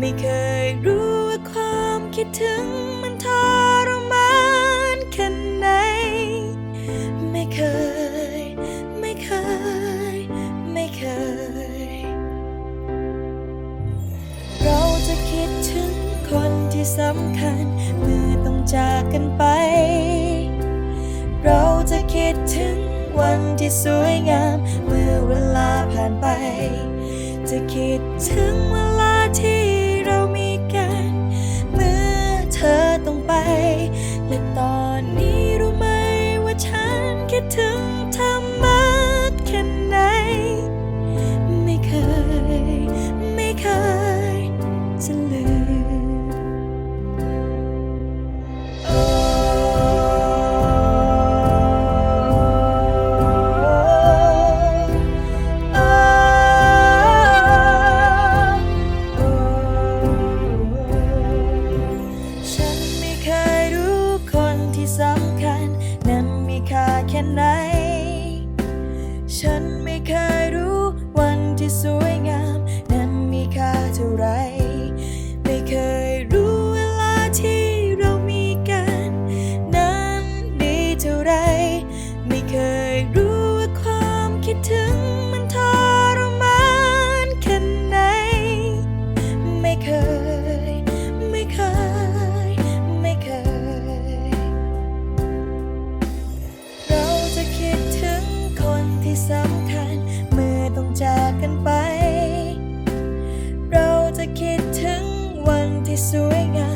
ไม่เคยรู้ว่าความคิดถึงมันทรมานแค่ไหน ไม่เคย ไม่เคย ไม่เคย เราจะคิดถึงคนที่สำคัญเมื่อต้องจากกันไป เราจะคิดถึงวันที่สวยงาม เมื่อเวลาผ่านไป จะคิดถึงวลา ดถึงเธมากแค่ไหน ไม่เคย ไม่เคยจะลืมฉันไม่เคยรู้คนที่สำคัญ ค่าแค่ไหน ฉันไม่เคยรู้วันที่สวยงาม นั้นมีค่าเท่าไร ไม่เคยรู้เวลาที่เรามีกัน นั้นดีเท่าไร ไม่เคยรู้ว่าความคิดถึงมันทรมานแค่ไหน ไม่เคย swing out.